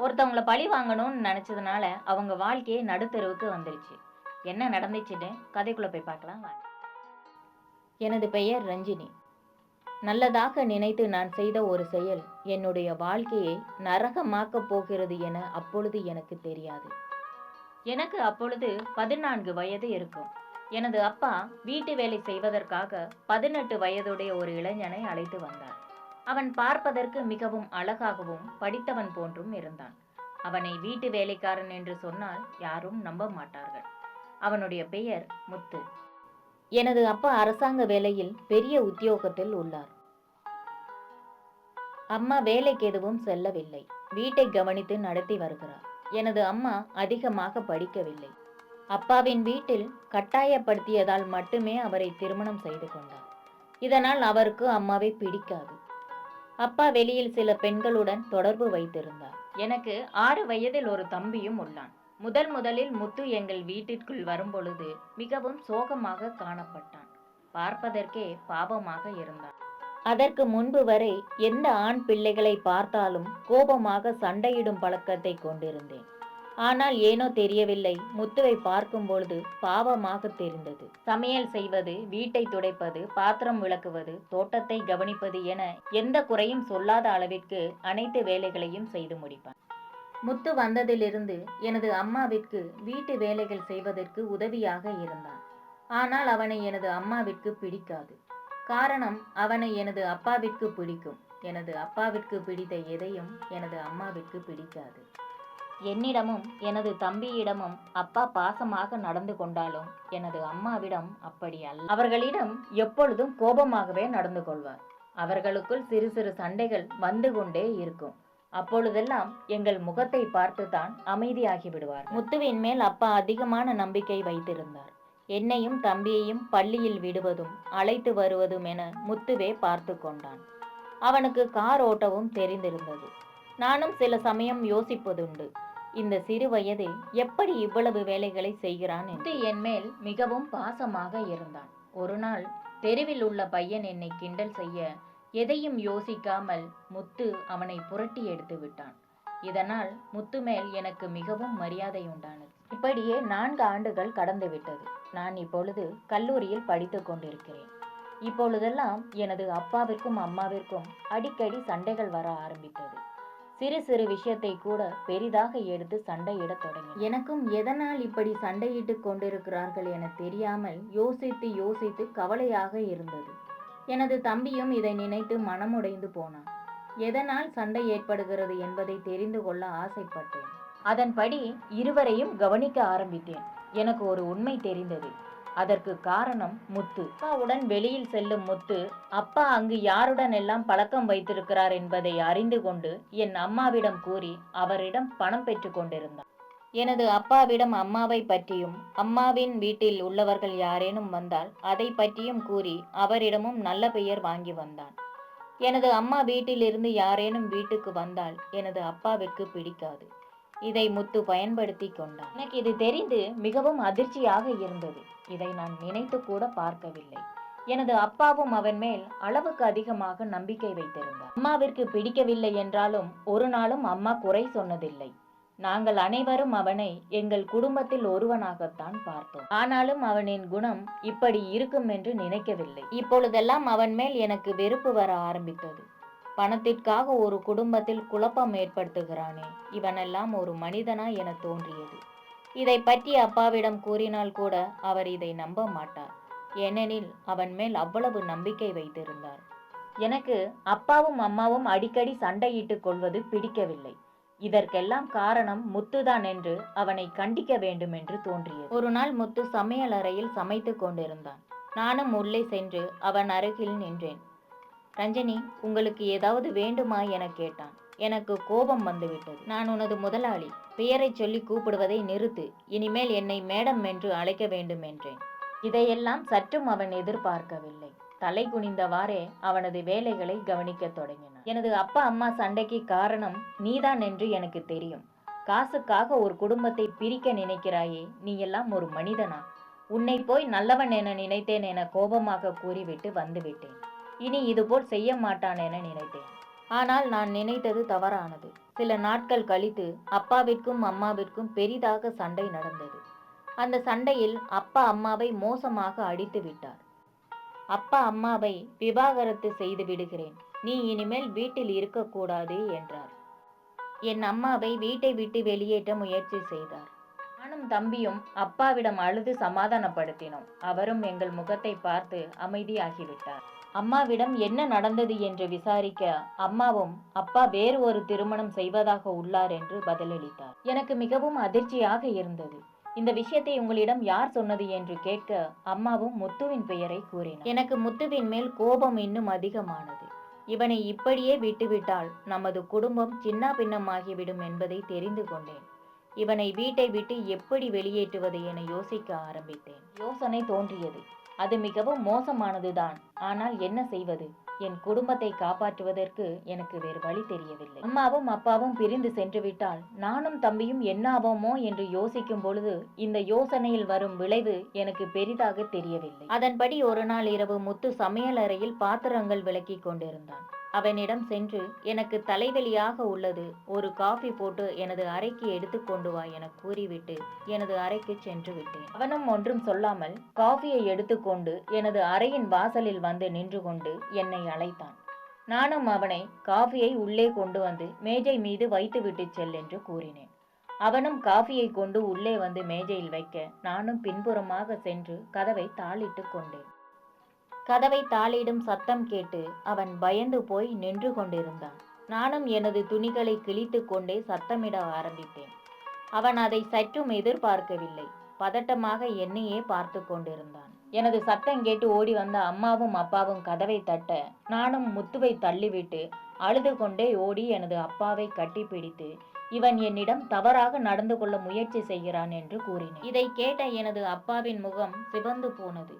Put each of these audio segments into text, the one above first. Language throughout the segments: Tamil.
ஒருத்தவங்கள பழி வாங்கணும்னு நினச்சதுனால அவங்க வாழ்க்கையே நடுத்தருவுக்கு வந்துருச்சு. என்ன நடந்துச்சுன்னு கதைக்குள்ளே போய் பார்க்கலாம் வாங்க. எனது பெயர் ரஞ்சினி. நல்லதாக நினைத்து நான் செய்த ஒரு செயல் என்னுடைய வாழ்க்கையை நரகமாக்கப் போகிறது என அப்பொழுது எனக்கு தெரியாது. எனக்கு அப்பொழுது பதினான்கு வயது இருக்கும். எனது அப்பா வீட்டு வேலை செய்வதற்காக பதினெட்டு வயதுடைய ஒரு இளைஞனை அழைத்து வந்தார். அவன் பார்ப்பதற்கு மிகவும் அழகாகவும் படித்தவன் போன்றும் இருந்தான். அவனை வீட்டு வேலைக்காரன் என்று சொன்னால் யாரும் நம்ப மாட்டார்கள். அவனுடைய பெயர் முத்து. எனது அப்பா அரசாங்க வேலையில் பெரிய உத்தியோகத்தில் உள்ளார். அம்மா வேலைக்கு எதுவும் செல்லவில்லை. வீட்டை கவனித்து நடத்தி வருகிறார். எனது அம்மா அதிகமாக படிக்கவில்லை. அப்பாவின் வீட்டில் கட்டாயப்படுத்தியதால் மட்டுமே அவரை திருமணம் செய்து கொண்டார். இதனால் அவருக்கு அம்மாவை பிடிக்காது. அப்பா வெளியில் சில பெண்களுடன் தொடர்பு வைத்திருந்தார். எனக்கு ஆறு வயதில் ஒரு தம்பியும் உள்ளான். முதல் முதலில் முத்து எங்கள் வீட்டிற்குள் வரும்பொழுது மிகவும் சோகமாக காணப்பட்டான். பார்ப்பதற்கே பாவமாக இருந்தான். அதற்கு முன்பு வரை எந்த ஆண் பிள்ளைகளை பார்த்தாலும் கோபமாக சண்டையிடும் பழக்கத்தை கொண்டிருந்தேன். ஆனால் ஏனோ தெரியவில்லை. முத்துவை பார்க்கும் பொழுது பாவமாக தெரிந்தது. சமையல் செய்வது வீட்டை துடைப்பது பாத்திரம் விளக்குவது தோட்டத்தை கவனிப்பது என எந்த குறையும் சொல்லாத அளவிற்கு அனைத்து வேலைகளையும் செய்து முடிப்பான். முத்து வந்ததிலிருந்து எனது அம்மாவிற்கு வீட்டு வேலைகள் செய்வதற்கு உதவியாக இருந்தான். ஆனால் அவனை எனது அம்மாவிற்கு பிடிக்காது. காரணம் அவனை எனது அப்பாவிற்கு பிடிக்கும். எனது அப்பாவிற்கு பிடித்த எதையும் எனது அம்மாவிற்கு பிடிக்காது. என்னிடமும் எனது தம்பியிடமும் அப்பா பாசமாக நடந்து கொண்டாலும் எனது அம்மாவிடம் அப்படி அல்ல. அவர்களிடம் எப்பொழுதும் கோபமாகவே நடந்து கொள்வார். அவர்களுக்குள் சிறு சிறு சண்டைகள் வந்து கொண்டே இருக்கும். அப்பொழுதெல்லாம் எங்கள் முகத்தை பார்த்துதான் அமைதியாகி விடுவார் முத்துவின் மேல் அப்பா அதிகமான நம்பிக்கை வைத்திருந்தார். என்னையும் தம்பியையும் பள்ளியில் விடுவதும் அழைத்து வருவதும் என முத்துவே பார்த்து கொண்டான். அவனுக்கு கார் ஓட்டவும் தெரிந்திருந்தது. நானும் சில சமயம் யோசிப்பதுண்டு. இந்த சிறு வயதில் எப்படி இவ்வளவு வேலைகளை செய்கிறான் என்று. என் மேல் மிகவும் பாசமாக இருந்தான். ஒரு நாள் தெருவில் உள்ள பையன் என்னை கிண்டல் செய்ய எதையும் யோசிக்காமல் முத்து அவனை புரட்டி எடுத்து விட்டான். இதனால் முத்து மேல் எனக்கு மிகவும் மரியாதை உண்டானது. இப்படியே நான்கு ஆண்டுகள் கடந்து விட்டது. நான் இப்பொழுது கல்லூரியில் படித்துக் கொண்டிருக்கிறேன். இப்பொழுதெல்லாம் எனது அப்பாவிற்கும் அம்மாவிற்கும் அடிக்கடி சண்டைகள் வர ஆரம்பித்தது. சிறு சிறு விஷயத்தை கூட பெரிதாக எடுத்து சண்டையிடத் தொடங்கி எனக்கும் எதனால் இப்படி சண்டையிட்டு கொண்டிருக்கிறார்கள் என தெரியாமல் யோசித்து யோசித்து கவலையாக இருந்தது. எனது தம்பியும் இதை நினைத்து மனமுடைந்து போனான். எதனால் சண்டை ஏற்படுகிறது என்பதை தெரிந்து கொள்ள ஆசைப்பட்டேன். அதன்படி இருவரையும் கவனிக்க ஆரம்பித்தேன். எனக்கு ஒரு உண்மை தெரிந்தது. அதற்கு காரணம் முத்து. அப்பாவுடன் வெளியில் செல்லும் முத்து அப்பா அங்கு யாருடன் எல்லாம் பழக்கம் வைத்திருக்கிறார் என்பதை அறிந்து கொண்டு என் அம்மாவிடம் கூறி அவரிடம் பணம் பெற்று கொண்டிருந்தார் எனது அப்பாவிடம் அம்மாவை பற்றியும் அம்மாவின் வீட்டில் உள்ளவர்கள் யாரேனும் வந்தால் அதை பற்றியும் கூறி அவரிடமும் நல்ல பெயர் வாங்கி வந்தான். எனது அம்மா வீட்டிலிருந்து யாரேனும் வீட்டுக்கு வந்தால் எனது அப்பாவிற்கு பிடிக்காது. இதை முத்து பயன்படுத்தி கொண்டான். எனக்கு இது தெரிந்து மிகவும் அதிர்ச்சியாக இருந்தது. இதை நான் நினைத்து கூட பார்க்கவில்லை. எனது அப்பாவும் அவன் மேல் அளவுக்கு அதிகமாக நம்பிக்கை வைத்திருந்தார். அம்மாவிற்கு பிடிக்கவில்லை என்றாலும் ஒரு நாளும் அம்மா குறை சொன்னதில்லை. நாங்கள் அனைவரும் அவனை எங்கள் குடும்பத்தில் ஒருவனாகத்தான் பார்த்தோம். ஆனாலும் அவனின் குணம் இப்படி இருக்கும் என்று நினைக்கவில்லை. இப்பொழுதெல்லாம் அவன் மேல் எனக்கு வெறுப்பு வர ஆரம்பித்தது. பணத்திற்காக ஒரு குடும்பத்தில் குழப்பம் ஏற்படுத்துகிறானே இவனெல்லாம் ஒரு மனிதனா என தோன்றியது. இதை பற்றி அப்பாவிடம் கூறினால் கூட அவர் இதை நம்ப மாட்டார். ஏனெனில் அவன் மேல் அவ்வளவு நம்பிக்கை வைத்திருந்தார். எனக்கு அப்பாவும் அம்மாவும் அடிக்கடி சண்டையிட்டுக் கொள்வது பிடிக்கவில்லை. இதற்கெல்லாம் காரணம் முத்துதான் என்று அவனை கண்டிக்க வேண்டும் என்று தோன்றியது. ஒரு நாள் முத்து சமையல் அறையில் சமைத்துக் கொண்டிருந்தான். நானும் உள்ளே சென்று அவன் அருகில் நின்றேன். ரஞ்சனி உங்களுக்கு ஏதாவது வேண்டுமா என கேட்டான். எனக்கு கோபம் வந்துவிட்டது. நான் உனது முதலாளி. பெயரை சொல்லி கூப்பிடுவதை நிறுத்து. இனிமேல் என்னை மேடம் என்று அழைக்க வேண்டும் என்றேன். இதையெல்லாம் சற்றும் அவன் எதிர்பார்க்கவில்லை. தலை குனிந்தவாறே அவனது வேலைகளை கவனிக்க தொடங்கினான். எனது அப்பா அம்மா சண்டைக்கு காரணம் நீதான் என்று எனக்கு தெரியும். காசுக்காக ஒரு குடும்பத்தை பிரிக்க நினைக்கிறாயே நீ எல்லாம் ஒரு மனிதனா? உன்னை போய் நல்லவன் என நினைத்தேன் என கோபமாக கூறிவிட்டு வந்துவிட்டேன். இனி இதுபோல் செய்ய மாட்டான் என நினைத்தேன். ஆனால் நான் நினைத்தது தவறானது. சில நாட்கள் கழித்து அப்பாவிற்கும் அம்மாவிற்கும் பெரிதாக சண்டை நடந்தது. அந்த சண்டையில் அப்பா அம்மாவை மோசமாக அடித்து விட்டார். அப்பா அம்மாவை விவாகரத்து செய்து விடுகிறேன். நீ இனிமேல் வீட்டில் இருக்கக்கூடாது என்றார். என் அம்மாவை வீட்டை விட்டு வெளியேற்ற முயற்சி செய்தார். நானும் தம்பியும் அப்பாவிடம் அழுது சமாதானப்படுத்தினோம். அவரும் எங்கள் முகத்தை பார்த்து அமைதியாகிவிட்டார். அம்மாவிடம் என்ன நடந்தது என்று விசாரிக்க அம்மாவும் அப்பா வேறு ஒரு திருமணம் செய்வதாக உள்ளார் என்று பதிலளித்தார். எனக்கு மிகவும் அதிர்ச்சியாக இருந்தது. இந்த விஷயத்தை உங்களிடம் யார் சொன்னது என்று கேட்க அம்மாவும் முத்துவின் பெயரை கூறினார். எனக்கு முத்துவின் மேல் கோபம் இன்னும் அதிகமானது. இவனை இப்படியே விட்டுவிட்டால் நமது குடும்பம் சின்ன பின்னமாகிவிடும் என்பதை தெரிந்து கொண்டேன். இவனை வீட்டை விட்டு எப்படி வெளியேற்றுவது என யோசிக்க ஆரம்பித்தேன். யோசனை தோன்றியது. அது மிகவும் மோசமானதுதான். ஆனால் என்ன செய்வது? என் குடும்பத்தை காப்பாற்றுவதற்கு எனக்கு வேறு வழி தெரியவில்லை. அம்மாவும் அப்பாவும் பிரிந்து சென்று விட்டால் நானும் தம்பியும் என்னாவோமோ என்று யோசிக்கும் பொழுது இந்த யோசனையில் வரும் விளைவு எனக்கு பெரிதாக தெரியவில்லை. அதன்படி ஒரு நாள் இரவு முத்து சமையல் அறையில் பாத்திரங்கள் விளக்கி கொண்டிருந்தான். அவனிடம் சென்று எனக்கு தலைவலியாக உள்ளது. ஒரு காஃபி போட்டு எனது அறைக்கு எடுத்துக்கொண்டு வா என கூறிவிட்டு எனது அறைக்கு சென்று விட்டேன். அவனும் ஒன்றும் சொல்லாமல் காஃபியை எடுத்துக்கொண்டு எனது அறையின் வாசலில் வந்து நின்று கொண்டு என்னை அழைத்தான். நானும் அவனை காஃபியை உள்ளே கொண்டு வந்து மேஜை மீது வைத்துவிட்டு செல் என்று கூறினேன். அவனும் காஃபியை கொண்டு உள்ளே வந்து மேஜையில் வைக்க நானும் பின்புறமாக சென்று கதவை தாளிட்டு கொண்டேன். கதவை தாளிடும் சத்தம் கேட்டு அவன் பயந்து போய் நின்று கொண்டிருந்தான். நானும் எனது துணிகளை கிழித்து கொண்டே சத்தமிட ஆரம்பித்தேன். அவன் அதை சற்றும் எதிர்பார்க்கவில்லை. பதட்டமாக என்னையே பார்த்து கொண்டிருந்தான். எனது சத்தம் கேட்டு ஓடி வந்த அம்மாவும் அப்பாவும் கதவை தட்ட நானும் முத்துவை தள்ளிவிட்டு அழுது கொண்டே ஓடி எனது அப்பாவை கட்டிப்பிடித்து இவன் என்னிடம் தவறாக நடந்து கொள்ள முயற்சி செய்கிறான் என்று கூறினேன். இதை கேட்ட எனது அப்பாவின் முகம் சிவந்து போனது.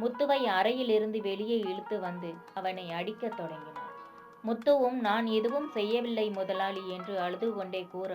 முத்துவை அறையிலிருந்து வெளியே இழுத்து வந்து அவனை அடிக்கத் தொடங்கினார் முத்துவும் நான் எதுவும் செய்யவில்லை முதலாளி என்று அழுது கொண்டே கூற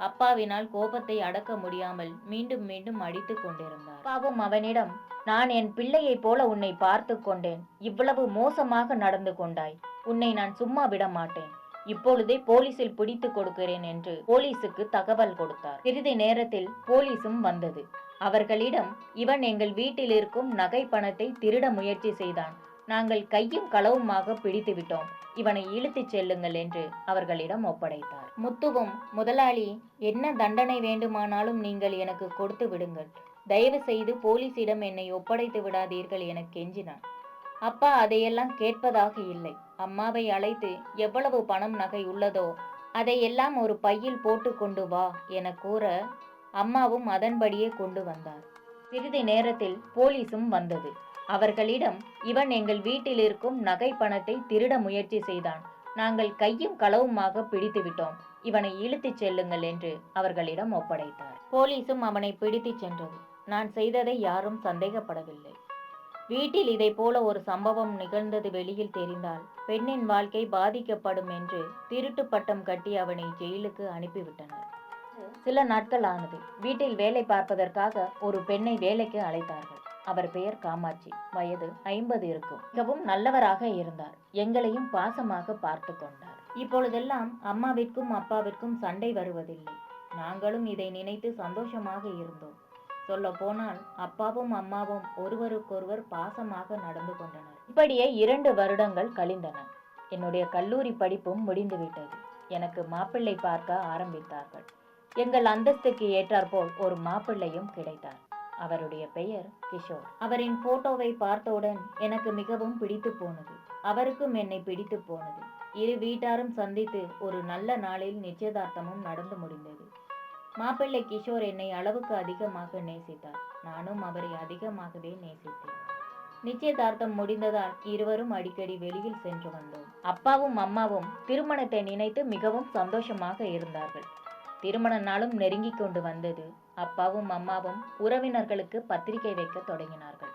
அப்பாவினால் கோபத்தை அடக்க முடியாமல் மீண்டும் மீண்டும் அடித்துக் கொண்டிருந்தார். அப்பாவும் அவனிடம் நான் என் பிள்ளையைப் போல உன்னை பார்த்து கொண்டேன். இவ்வளவு மோசமாக நடந்து கொண்டாய். உன்னை நான் சும்மா விட மாட்டேன் இப்பொழுதே போலீசில் பிடித்து கொடுக்கிறேன் என்று போலீசுக்கு தகவல் கொடுத்தார். சிறிது நேரத்தில் போலீசும் வந்தது. அவர்களிடம் இவன் எங்கள் வீட்டில் இருக்கும் நகை பணத்தை திருட முயற்சி செய்தான். நாங்கள் கையும் களவுமாக பிடித்து விட்டோம். இவனை இழுத்துச் செல்லுங்கள் என்று அவர்களிடம் ஒப்படைத்தார். முத்துவும் முதலாளி என்ன தண்டனை வேண்டுமானாலும் நீங்கள் எனக்கு கொடுத்து விடுங்கள். தயவு செய்து போலீசிடம் என்னை ஒப்படைத்து விடாதீர்கள் என கெஞ்சினான். அப்பா அதையெல்லாம் கேட்பதாக இல்லை. அம்மாவை அழைத்து எவ்வளவு பணம் நகை உள்ளதோ அதையெல்லாம் ஒரு பையில் போட்டு கொண்டு வா என கூற அம்மாவும் அதன்படியே கொண்டு வந்தார். சிறிது நேரத்தில் போலீசும் வந்தது. அவர்களிடம் இவன் எங்கள் வீட்டில் இருக்கும் நகை பணத்தை திருட முயற்சி செய்தான். நாங்கள் கையும் களவுமாக பிடித்து விட்டோம். இவனை இழுத்துச் செல்லுங்கள் என்று அவர்களிடம் ஒப்படைத்தார். போலீசும் அவனை பிடித்துச் சென்றது. நான் செய்ததை யாரும் சந்தேகப்படவில்லை. வீட்டில் இதை போல ஒரு சம்பவம் நிகழ்ந்தது வெளியில் தெரிந்தால் பெண்ணின் வாழ்க்கை பாதிக்கப்படும் என்று திருட்டு பட்டம் கட்டி அவனை ஜெயிலுக்கு அனுப்பிவிட்டனர். சில நாட்கள் ஆனது வீட்டில் வேலை பார்ப்பதற்காக ஒரு பெண்ணை வேலைக்கு அழைத்தார்கள். அவர் பெயர் காமாட்சி. வயது ஐம்பது இருக்கும். மிகவும் நல்லவராக இருந்தார். எங்களையும் பாசமாக பார்த்து கொண்டார். இப்பொழுதெல்லாம் அம்மாவிற்கும் அப்பாவிற்கும் சண்டை வருவதில்லை. நாங்களும் இதை நினைத்து சந்தோஷமாக இருந்தோம். சொல்ல போனால் அப்பாவும் அம்மாவும் ஒருவருக்கொருவர் பாசமாக நடந்து கொண்டனர். இப்படியே இரண்டு வருடங்கள் கழிந்தன. என்னுடைய கல்லூரி படிப்பும் முடிந்துவிட்டது. எனக்கு மாப்பிள்ளை பார்க்க ஆரம்பித்தார்கள். எங்கள் அந்தஸ்துக்கு ஏற்றாற்போல் ஒரு மாப்பிள்ளையும் கிடைத்தார். அவருடைய பெயர் கிஷோர். அவரின் போட்டோவை பார்த்தவுடன் எனக்கு மிகவும் பிடித்து போனது. அவருக்கும் என்னை பிடித்து போனது. இரு வீட்டாரும் சந்தித்து ஒரு நல்ல நாளில் நிச்சயதார்த்தமும் நடந்து முடிந்தது. மாப்பிள்ளை கிஷோர் என்னை அளவுக்கு அதிகமாக நேசித்தார். நானும் அவரை அதிகமாகவே நேசித்தேன். நிச்சயதார்த்தம் முடிந்ததால் இருவரும் அடிக்கடி வெளியில் சென்று வந்தோம். அப்பாவும் அம்மாவும் திருமணத்தை நினைத்து மிகவும் சந்தோஷமாக இருந்தார்கள். திருமண நாளும் நெருங்கிக் கொண்டு வந்தது. அப்பாவும் அம்மாவும் உறவினர்களுக்கு பத்திரிகை வைக்க தொடங்கினார்கள்.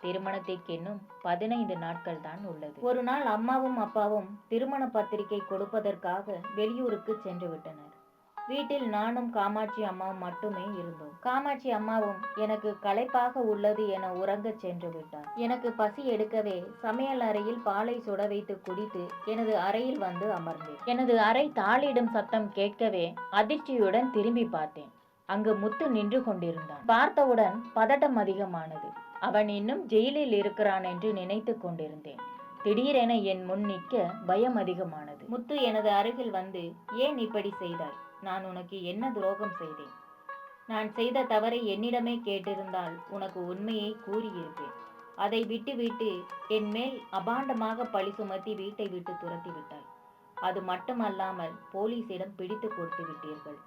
திருமணத்திற்கு இன்னும் பதினைந்து நாட்கள் தான் உள்ளது. ஒரு நாள் அம்மாவும் அப்பாவும் திருமண பத்திரிகை கொடுப்பதற்காக வெளியூருக்கு சென்று விட்டனர். வீட்டில் நானும் காமாட்சி அம்மாவும் மட்டுமே இருந்தோம். காமாட்சி அம்மாவும் எனக்கு களைப்பாக உள்ளது என உறங்கச் சென்று விட்டார். எனக்கு பசி எடுக்கவே சமையல் அறையில் பாலை சுட வைத்து குடித்து எனது அறையில் வந்து அமர்ந்தேன். எனது அறை தாளிடும் சத்தம் கேட்கவே அதிர்ச்சியுடன் திரும்பி பார்த்தேன். அங்கு முத்து நின்று கொண்டிருந்தான். பார்த்தவுடன் பதட்டம் அதிகமானது. அவன் இன்னும் ஜெயிலில் இருக்கிறான் என்று நினைத்து கொண்டிருந்தேன். திடீரென என் முன் நிற்க பயம் அதிகமானது. முத்து எனது அருகில் வந்து ஏன் இப்படி செய்தாய்? நான் உனக்கு என்ன துரோகம் செய்தேன்? நான் செய்த தவறை என்னிடமே கேட்டிருந்தால் உனக்கு உண்மையை கூறியிருப்பேன். அதை விட்டுவிட்டு என் மேல் அபாண்டமாக பழி சுமத்தி வீட்டை விட்டு துரத்தி விட்டாய். அது மட்டுமல்லாமல் போலீசிடம் பிடித்து கொடுத்து விட்டீர்கள்.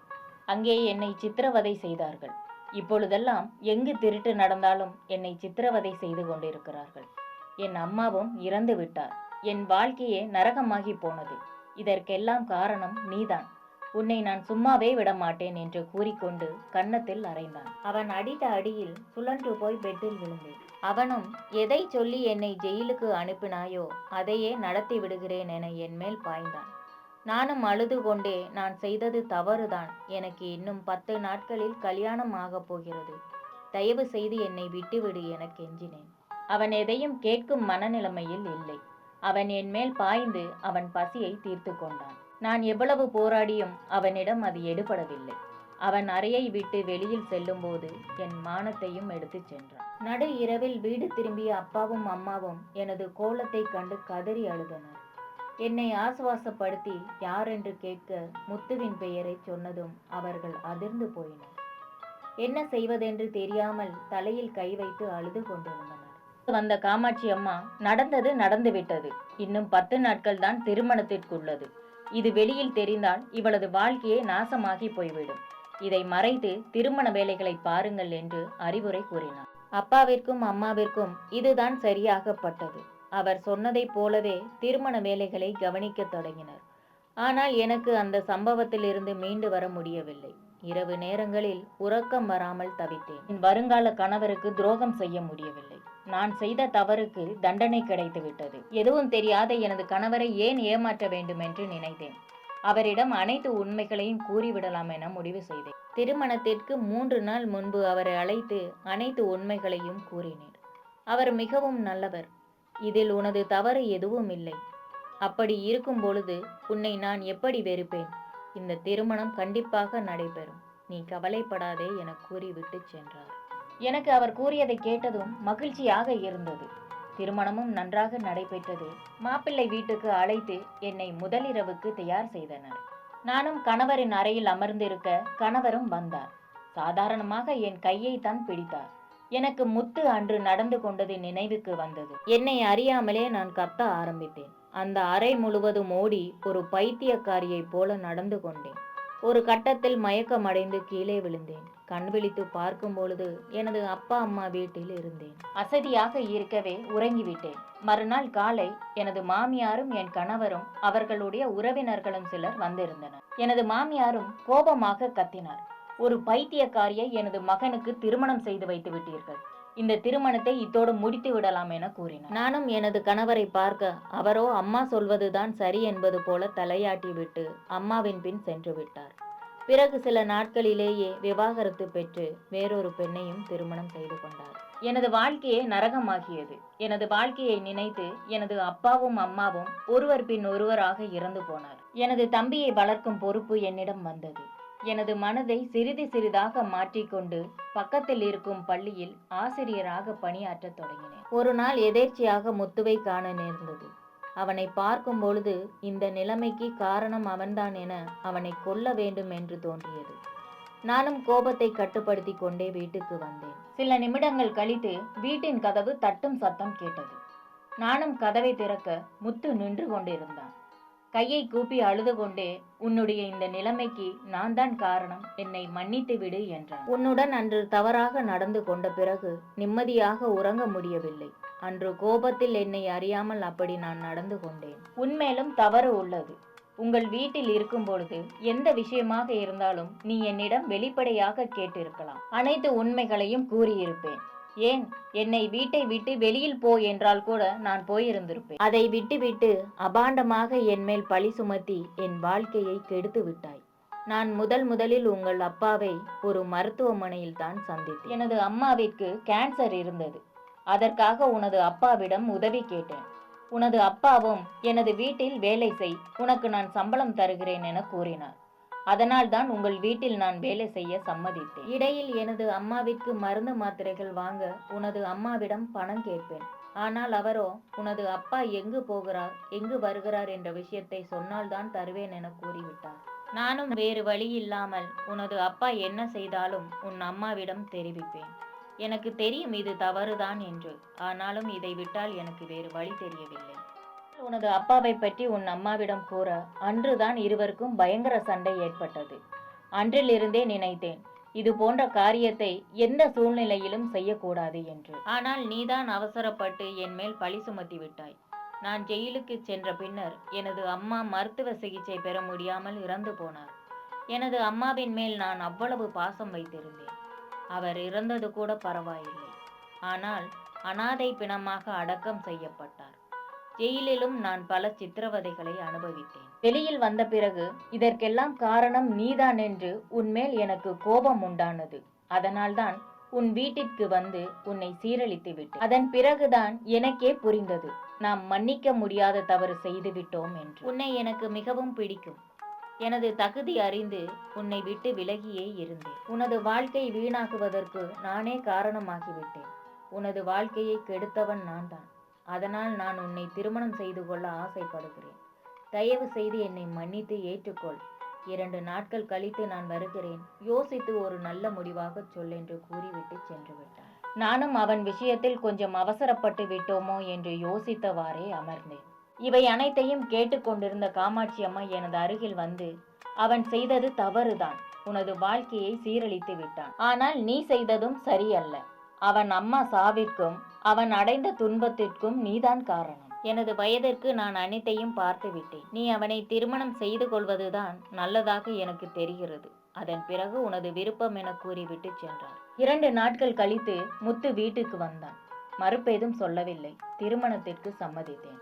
அங்கே என்னை சித்திரவதை செய்தார்கள். இப்பொழுதெல்லாம் எங்கு திருட்டு நடந்தாலும் என்னை சித்திரவதை செய்து கொண்டிருக்கிறார்கள். என் அம்மாவும் இறந்து விட்டார். என் வாழ்க்கையே நரகமாகி போனது. இதற்கெல்லாம் காரணம் நீதான். உன்னை நான் சும்மாவே விட மாட்டேன் என்று கூறிக்கொண்டு கன்னத்தில் அறைந்தான். அவன் அடித்த அடியில் சுழன்று போய் பெட்டில் விழுந்தேன். அவனும் எதை சொல்லி என்னை ஜெயிலுக்கு அனுப்பினாயோ அதையே நடத்தி விடுகிறேன் என என் மேல் பாய்ந்தான். நானும் அழுது கொண்டே நான் செய்தது தவறுதான். எனக்கு இன்னும் பத்து நாட்களில் கல்யாணம் ஆகப் போகிறது. தயவு செய்து என்னை விட்டுவிடு என கெஞ்சினேன். அவன் எதையும் கேட்கும் மனநிலைமையில் இல்லை. அவன் என் மேல் பாய்ந்து அவன் பசியை தீர்த்து கொண்டான். நான் எவ்வளவு போராடியும் அவனிடம் அது எடுபடவில்லை. அவன் அறையை விட்டு வெளியில் செல்லும்போது என் மானத்தையும் எடுத்துச் சென்றான். நடு இரவில் வீடு திரும்பிய அப்பாவும் அம்மாவும் எனது கோலத்தை கண்டு கதறி அழுதனர். என்னை ஆசுவாசப்படுத்தி யாரென்று கேட்க முத்துவின் பெயரை சொன்னதும் அவர்கள் அதிர்ந்து போயினர். என்ன செய்வதென்று தெரியாமல் தலையில் கை வைத்து அழுது கொண்டிருந்தனர். வந்த காமாட்சி அம்மா நடந்தது நடந்துவிட்டது. இன்னும் பத்து நாட்கள் தான் திருமணத்திற்குள்ளது. இது வெளியில் தெரிந்தால் இவளது வாழ்க்கையே நாசமாகி போய்விடும். இதை மறைத்து திருமண வேலைகளை பாருங்கள் என்று அறிவுரை கூறினார் அப்பாவிற்கும் அம்மாவிற்கும் இதுதான் சரியாகப்பட்டது. அவர் சொன்னதைப் போலவே திருமண வேலைகளை கவனிக்கத் தொடங்கினர். ஆனால் எனக்கு அந்த சம்பவத்திலிருந்து மீண்டு வர முடியவில்லை. இரவு நேரங்களில் உறக்கம் வராமல் தவித்தேன். என் வருங்கால கணவருக்கு துரோகம் செய்ய முடியவில்லை. நான் செய்த தவறுக்கு தண்டனை கிடைத்துவிட்டது. எதுவும் தெரியாத எனது கணவரை ஏன் ஏமாற்ற வேண்டும் என்று நினைத்தேன். அவரிடம் அனைத்து உண்மைகளையும் கூறிவிடலாம் என முடிவு செய்தேன். திருமணத்திற்கு மூன்று நாள் முன்பு அவரை அழைத்து அனைத்து உண்மைகளையும் கூறினேன். அவர் மிகவும் நல்லவர். இதில் உனது தவறு எதுவும் இல்லை. அப்படி இருக்கும் பொழுது உன்னை நான் எப்படி வெறுப்பேன்? இந்த திருமணம் கண்டிப்பாக நடைபெறும். நீ கவலைப்படாதே என கூறிவிட்டு சென்றார். எனக்கு அவர் கூறியதை கேட்டதும் மகிழ்ச்சியாக இருந்தது. திருமணமும் நன்றாக நடைபெற்றது. மாப்பிள்ளை வீட்டுக்கு அழைத்து என்னை முதலிரவுக்கு தயார் செய்தனர். நானும் கணவரின் அறையில் அமர்ந்திருக்க கணவரும் வந்தார். சாதாரணமாக என் கையை தான் பிடித்தார். எனக்கு முத்து அன்று நடந்து கொண்டது நினைவுக்கு வந்தது. என்னை அறியாமலே நான் கத்த ஆரம்பித்தேன். அந்த அறை முழுவதும் ஓடி ஒரு பைத்தியக்காரியைப் போல நடந்து கொண்டேன். ஒரு கட்டத்தில் மயக்கமடைந்து கீழே விழுந்தேன். கண் விழித்து பார்க்கும் பொழுது எனது அப்பா அம்மா வீட்டில் இருந்தேன். அசதியாக இருக்கவே உறங்கிவிட்டேன். மறுநாள் காலை எனது மாமியாரும் என் கணவரும் அவர்களுடைய உறவினர்களும் சிலர் வந்திருந்தனர். எனது மாமியாரும் கோபமாக கத்தினார். ஒரு பைத்தியக்காரியை எனது மகனுக்கு திருமணம் செய்து வைத்து விட்டீர்கள். இந்த திருமணத்தை இத்தோடு முடித்து விடலாம் என கூறினார். நானும் எனது கணவரை பார்க்க அவரோ அம்மா சொல்வதுதான் சரி என்பது போல தலையாட்டி விட்டு அம்மாவின் பின் சென்று விட்டார். பிறகு சில நாட்களிலேயே விவாகரத்து பெற்று வேறொரு பெண்ணையும் திருமணம் செய்து கொண்டார். எனது வாழ்க்கையே நரகமாகியது. எனது வாழ்க்கையை நினைத்து எனது அப்பாவும் அம்மாவும் ஒருவர் பின் ஒருவராக இறந்து போனார். எனது தம்பியை வளர்க்கும் பொறுப்பு என்னிடம் வந்தது. எனது மனதை சிறிது சிறிதாக மாற்றிக்கொண்டு பக்கத்தில் இருக்கும் பள்ளியில் ஆசிரியராக பணியாற்றத் தொடங்கினேன். ஒரு நாள் எதேர்ச்சியாக முத்துவை காண நேர்ந்தது. அவனை பார்க்கும் பொழுது இந்த நிலைமைக்கு காரணம் அவன்தான் என அவனை கொல்ல வேண்டும் என்று தோன்றியது. நானும் கோபத்தை கட்டுப்படுத்தி கொண்டே வீட்டுக்கு வந்தேன். சில நிமிடங்கள் கழித்து வீட்டின் கதவு தட்டும் சத்தம் கேட்டது. நானும் கதவை திறக்க முத்து நின்று கொண்டிருந்தான். கையை கூப்பி அழுது கொண்டே உன்னுடைய இந்த நிலைமைக்கு நான் தான் காரணம். என்னை மன்னித்து விடு என்றான். உன்னுடன் அன்று தவறாக நடந்து கொண்ட பிறகு நிம்மதியாக உறங்க முடியவில்லை. அன்று கோபத்தில் என்னை அறியாமல் அப்படி நான் நடந்து கொண்டேன். உன்மேலும் தவறு உள்ளது. உங்கள் வீட்டில் இருக்கும் பொழுது எந்த விஷயமாக இருந்தாலும் நீ என்னிடம் வெளிப்படையாக கேட்டிருக்கலாம். அனைத்து உண்மைகளையும் கூறியிருப்பேன். ஏன்? என்னை வீட்டை விட்டு வெளியில் போ என்றால் கூட நான் போயிருந்திருப்பேன். அதை விட்டுவிட்டு அபாண்டமாக என் மேல் பழி சுமத்தி என் வாழ்க்கையை கெடுத்து விட்டாய். நான் முதல் முதலில் உங்கள் அப்பாவை ஒரு மருத்துவமனையில் தான் சந்தித்தேன். எனது அம்மாவிற்கு கேன்சர் இருந்தது. அதற்காக உனது அப்பாவிடம் உதவி கேட்டேன். உனது அப்பாவும் எனது வீட்டில் வேலை செய் உனக்கு நான் சம்பளம் தருகிறேன் என கூறினார். அதனால் தான் உங்கள் வீட்டில் நான் வேலை செய்ய சம்மதித்தேன். இடையில் எனது அம்மாவிற்கு மருந்து மாத்திரைகள் வாங்க உனது அம்மாவிடம் பணம் கேட்பேன். ஆனால் அவரோ உனது அப்பா எங்கு போகிறார் எங்கு வருகிறார் என்ற விஷயத்தை சொன்னால்தான் தருவேன் என கூறிவிட்டார். நானும் வேறு வழி இல்லாமல் உனது அப்பா என்ன செய்தாலும் உன் அம்மாவிடம் தெரிவிப்பேன். எனக்கு தெரியும் இது தவறுதான் என்று. ஆனாலும் இதை விட்டால் எனக்கு வேறு வழி தெரியவில்லை. உனது அப்பாவை பற்றி உன் அம்மாவிடம் கூற அன்றுதான் இருவருக்கும் பயங்கர சண்டை ஏற்பட்டது. அன்றிலிருந்தே நினைத்தேன் இது போன்ற காரியத்தை எந்த சூழ்நிலையிலும் செய்யக்கூடாது என்று. ஆனால் நீதான் அவசரப்பட்டு என் மேல் பழி சுமத்தி விட்டாய். நான் ஜெயிலுக்கு சென்ற பின்னர் எனது அம்மா மருத்துவ சிகிச்சை பெற முடியாமல் இறந்து போனார். எனது அம்மாவின் மேல் நான் அவ்வளவு பாசம் வைத்திருந்தேன். அவர் இறந்தது கூட பரவாயில்லை. ஆனால் அனாதை பிணமாக அடக்கம் செய்யப்பட்டார். ஜெயிலிலும் நான் பல சித்திரவதைகளை அனுபவித்தேன். வெளியில் வந்த பிறகு இதற்கெல்லாம் காரணம் நீதான் என்று உன்மேல் எனக்கு கோபம் உண்டானது. அதனால்தான் உன் வீட்டிற்கு வந்து உன்னை சீரழித்து விட்டு அதன் பிறகுதான் எனக்கே புரிந்தது. நாம் மன்னிக்க முடியாத தவறு செய்து விட்டோம் என்று. உன்னை எனக்கு மிகவும் பிடிக்கும். எனது தகுதி அறிந்து உன்னை விட்டு விலகியே இருந்தேன். உனது வாழ்க்கை வீணாக்குவதற்கு நானே காரணமாகிவிட்டேன். உனது வாழ்க்கையை கெடுத்தவன் நான் தான் அதனால் நான் உன்னை திருமணம் செய்து கொள்ள ஆசைப்படுகிறேன். தயவு செய்து என்னை மன்னித்து ஏற்றுக்கொள். இரண்டு நாட்கள் கழித்து நான் வருகிறேன். யோசித்து ஒரு நல்ல முடிவாக சொல் என்று கூறிவிட்டு சென்று விட்டான் நானும் அவன் விஷயத்தில் கொஞ்சம் அவசரப்பட்டு விட்டோமோ என்று யோசித்தவாறே அமர்ந்தேன். இவை அனைத்தையும் கேட்டுக்கொண்டிருந்த காமாட்சி அம்மா எனது அருகில் வந்து அவன் செய்தது தவறுதான். உனது வாழ்க்கையை சீரழித்து விட்டான். ஆனால் நீ செய்ததும் சரியல்ல. அவன் அம்மா சாவிற்கும் அவன் அடைந்த துன்பத்திற்கும் நீதான் காரணம். எனது வயதிற்கு நான் அனைத்தையும் பார்த்து விட்டேன். நீ அவனை திருமணம் செய்து கொள்வதுதான் நல்லதாக எனக்கு தெரிகிறது. அதன் பிறகு உனது விருப்பம் என கூறிவிட்டு சென்றார். இரண்டு நாட்கள் கழித்து முத்து வீட்டுக்கு வந்தான். மறுப்பேதும் சொல்லவில்லை. திருமணத்திற்கு சம்மதித்தேன்.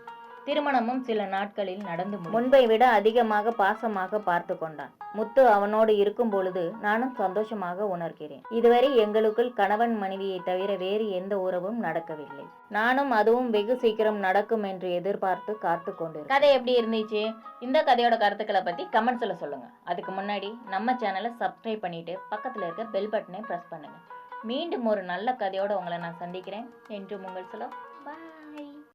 திருமணமும் சில நாட்களில் நடந்து. முன்பை விட அதிகமாக பாசமாக பார்த்து கொண்டான். முத்து அவனோடு இருக்கும் பொழுது நானும் சந்தோஷமாக உணர்கிறேன். இதுவரை எங்களுக்குள் கணவன் மனைவியை தவிர வேறு எந்த உறவும் நடக்கவில்லை. நானும் அதுவும் வெகு சீக்கிரம் நடக்கும் என்று எதிர்பார்த்து காத்து கொண்டிருக்கேன் கதை எப்படி இருந்துச்சு? இந்த கதையோட கருத்துக்களை பத்தி கமெண்ட்ஸ்ல சொல்லுங்க. அதுக்கு முன்னாடி நம்ம சேனலை சப்ஸ்கிரைப் பண்ணிட்டு பக்கத்துல இருக்க பெல் பட்டனை பிரஸ் பண்ணுங்க. மீண்டும் ஒரு நல்ல கதையோட உங்களை நான் சந்திக்கிறேன். என்றும் உங்கள் சொல்ல